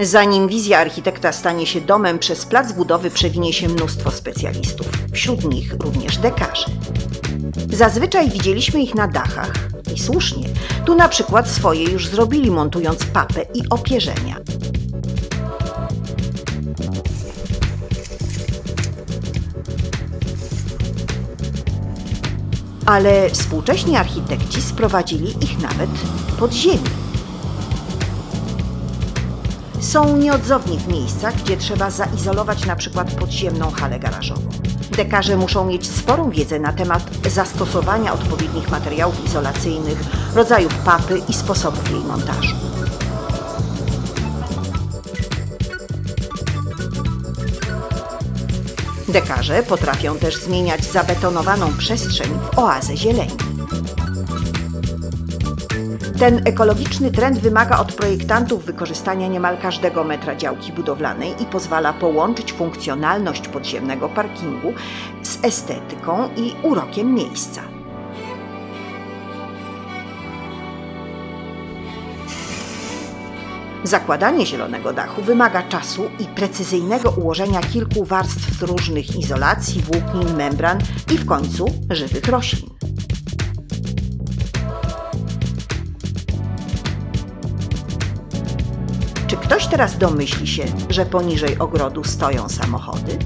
Zanim wizja architekta stanie się domem, przez plac budowy przewinie się mnóstwo specjalistów, wśród nich również dekarze. Zazwyczaj widzieliśmy ich na dachach i słusznie. Tu na przykład swoje już zrobili, montując papę i opierzenia. Ale współcześni architekci sprowadzili ich nawet pod ziemię. Są nieodzowni w miejscach, gdzie trzeba zaizolować na przykład podziemną halę garażową. Dekarze muszą mieć sporą wiedzę na temat zastosowania odpowiednich materiałów izolacyjnych, rodzajów papy i sposobów jej montażu. Dekarze potrafią też zmieniać zabetonowaną przestrzeń w oazę zieleni. Ten ekologiczny trend wymaga od projektantów wykorzystania niemal każdego metra działki budowlanej i pozwala połączyć funkcjonalność podziemnego parkingu z estetyką i urokiem miejsca. Zakładanie zielonego dachu wymaga czasu i precyzyjnego ułożenia kilku warstw różnych izolacji, włóknin, membran i w końcu żywych roślin. Czy ktoś teraz domyśli się, że poniżej ogrodu stoją samochody?